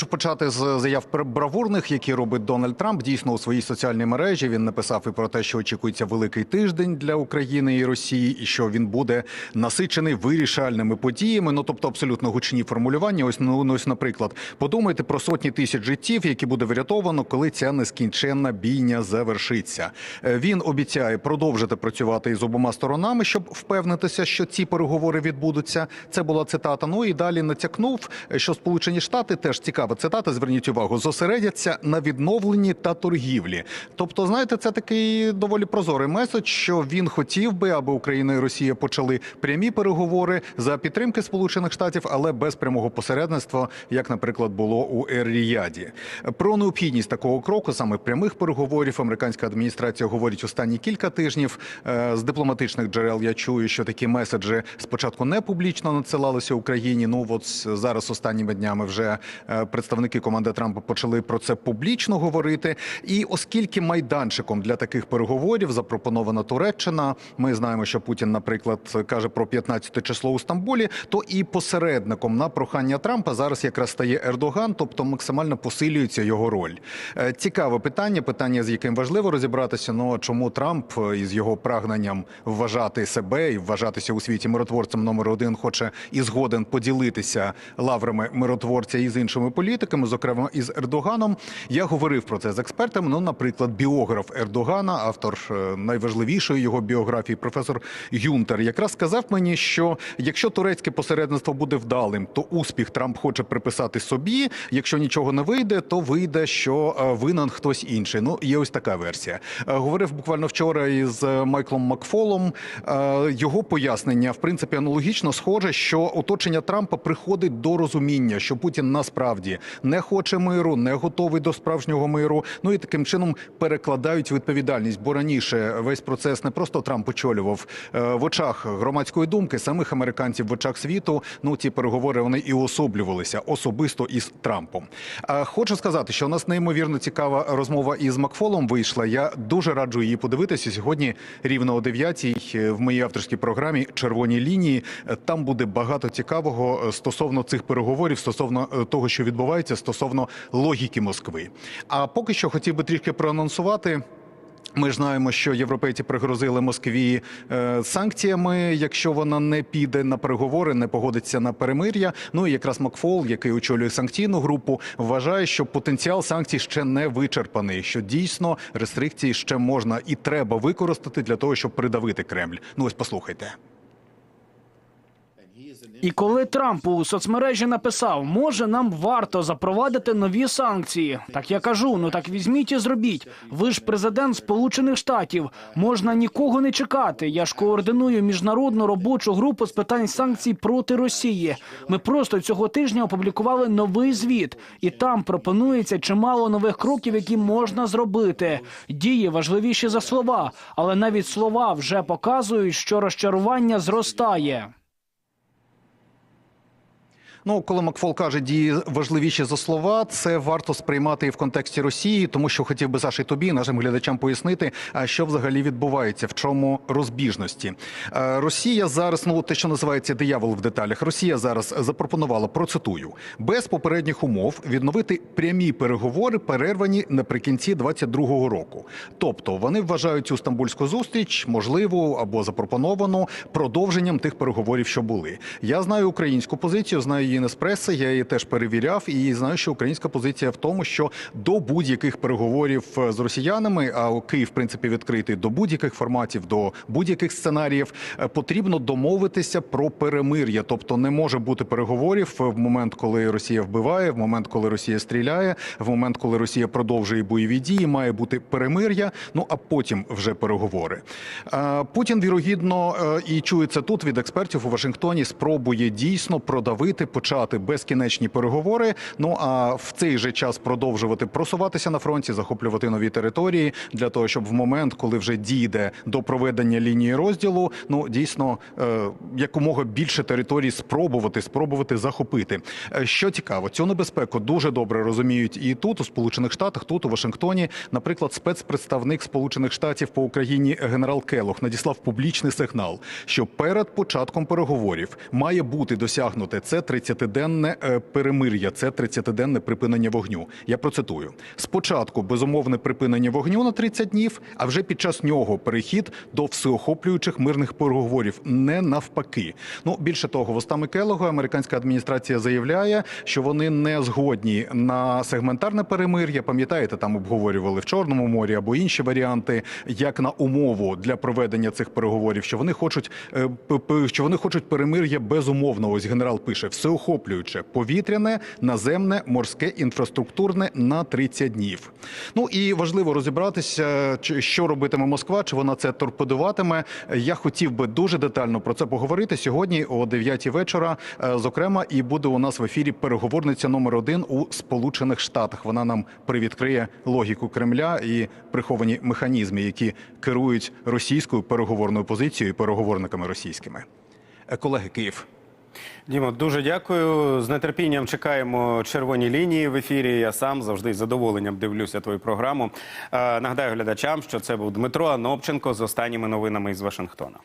хочу почати з заяв бравурних, які робить Дональд Трамп. Дійсно у своїй соціальній мережі він написав і про те, що очікується великий тиждень для України і Росії, і що він буде насичений вирішальними подіями. Ну тобто абсолютно гучні формулювання. Ось ну ось, наприклад, подумайте про сотні тисяч життів, які буде врятовано, коли ця нескінченна бійня завершиться. Е, Він обіцяє продовжити працювати із обома сторонами, щоб впевнитися, що ці переговори відбудуться. Це була цитата. Ну і далі натякнув, що Сполучені Штати теж цікава цитата. Зверніть увагу, зосередяться на відновленні та торгівлі. Тобто, знаєте, це такий доволі прозорий меседж, що він хотів би, аби Україна і Росія почали прямі переговори за підтримки Сполучених Штатів, але без прямого посередництва, як, наприклад, було у Ер-Ріяді. Про необхідність такого кроку, саме прямих переговорів, американська адміністрація говорить останні кілька тижнів. Е, З дипломатичних джерел я чую, що такі меседжі спочатку не публічно надсилалися Україні. Ну от зараз останніми днями вже е, представники команди Трампа почали про це публічно говорити. І оскільки майданчиком для таких переговорів запропонована Туреччина, ми знаємо, що Путін, наприклад, каже про 15 число у Стамбулі, то і посередником на прохання Трампа зараз якраз стає Ердоган, тобто максимально посилюється його роль. Е, Цікаве питання, питання, з яким важливо розібратися. Ну чому Трамп е, із його прагненням вважати себе і вважатися у світі миротворцем номер один, хоче і згоден поділитися лаврами миротворця із іншими політиками, зокрема із Ердоганом. Я говорив про це з експертами. Ну, наприклад, біограф Ердогана, автор е, найважливішої його біографії, професор Юнтер, якраз сказав мені, що якщо турецьке посередництво буде вдалим, то успіх Трамп хоче приписати собі. Якщо нічого не вийде, то вийде, що е, винен хтось інший. Ну є ось така версія. Е, Говорив буквально вчора із Майклом Макфолом. Його пояснення в принципі аналогічно схоже, що оточення Трампа приходить до розуміння, що Путін насправді не хоче миру, не готовий до справжнього миру. Ну і таким чином перекладають відповідальність. Бо раніше весь процес не просто Трамп очолював е, в очах громадської думки, самих американців в очах світу. Ну ті переговори вони і особлювалися особисто із Трампом. Хочу сказати, що у нас неймовірно цікава розмова із Макфолом вийшла. Я дуже раджу її подивитися сьогодні. Рівно о 9 в моїй авторській програмі Червоні лінії. Е, Там буде багато цікавого е, стосовно цих переговорів, стосовно е, того, що відбувається, стосовно логіки Москви. А поки що хотів би трішки проанонсувати. Ми знаємо, що європейці пригрозили Москві е, санкціями, якщо вона не піде на переговори, не погодиться на перемир'я. Ну і якраз Макфол, який очолює санкційну групу, вважає, що потенціал санкцій ще не вичерпаний. Що дійсно рестрикції ще можна і треба використати для того, щоб придавити Кремль. Ну ось послухайте. І коли Трамп у соцмережі написав, може нам варто запровадити нові санкції. Так я кажу, ну так візьміть і зробіть. Ви ж президент Сполучених Штатів. Можна нікого не чекати. Я ж координую міжнародну робочу групу з питань санкцій проти Росії. Ми просто цього тижня опублікували новий звіт, і там пропонується чимало нових кроків, які можна зробити. Дії важливіші за слова, але навіть слова вже показують, що розчарування зростає. Ну, коли Макфол каже, дії важливіші за слова, це варто сприймати і в контексті Росії, тому що хотів би Саші тобі нашим глядачам пояснити, що взагалі відбувається, в чому розбіжності. Е, Росія зараз, ну те, що називається диявол в деталях. Росія зараз запропонувала процитую без попередніх умов відновити прямі переговори, перервані наприкінці 22-го року. Тобто вони вважають цю стамбульську зустріч можливу або запропоновану продовженням тих переговорів, що були. Я знаю українську позицію, знаю її не з преси, я її теж перевіряв і знаю, що українська позиція в тому, що до будь-яких переговорів е, з росіянами, а Київ, в принципі, відкритий до будь-яких форматів, до будь-яких сценаріїв, е, потрібно домовитися про перемир'я. Тобто не може бути переговорів в момент, коли Росія вбиває, в момент, коли Росія стріляє, в момент, коли Росія продовжує бойові дії, має бути перемир'я. Ну а потім вже переговори. Е, Путін вірогідно і чується тут від експертів у Вашингтоні. Спробує дійсно продавити, почати безкінечні переговори. Ну а в цей же час продовжувати просуватися на фронті, захоплювати нові території для того, щоб в момент, коли вже дійде до проведення лінії розділу, ну дійсно е, якомога більше територій спробувати, спробувати захопити. Е, Що цікаво, цю небезпеку дуже добре розуміють і тут, у Сполучених Штатах, тут у Вашингтоні, наприклад, спецпредставник Сполучених Штатів по Україні генерал Келох надіслав публічний сигнал, що перед початком переговорів має бути досягнуте це 30 30-денне е, перемир'я, це 30-денне припинення вогню. Я процитую: спочатку безумовне припинення вогню на 30 днів, а вже під час нього перехід до всеохоплюючих мирних переговорів, не навпаки. Ну більше того, вустами Келого американська адміністрація заявляє, що вони не згодні на сегментарне перемир'я. Пам'ятаєте, там обговорювали в Чорному морі або інші варіанти, як на умову для проведення цих переговорів, що вони хочуть е, що вони хочуть перемир'я безумовно. Ось генерал пише всеохоплююче повітряне, наземне, морське, інфраструктурне на 30 днів. Ну і важливо розібратися, що робитиме Москва, чи вона це торпедуватиме. Я хотів би дуже детально про це поговорити сьогодні о 9 вечора. Е, Зокрема, і буде у нас в ефірі переговорниця номер один у Сполучених Штатах. Вона нам привідкриє логіку Кремля і приховані механізми, які керують російською переговорною позицією і переговорниками російськими. Е, Колеги, Київ. Дімо, дуже дякую. З нетерпінням чекаємо червоні лінії в ефірі. Я сам завжди з задоволенням дивлюся твою програму. Е, нагадаю глядачам, що це був Дмитро Анопченко з останніми новинами із Вашингтона.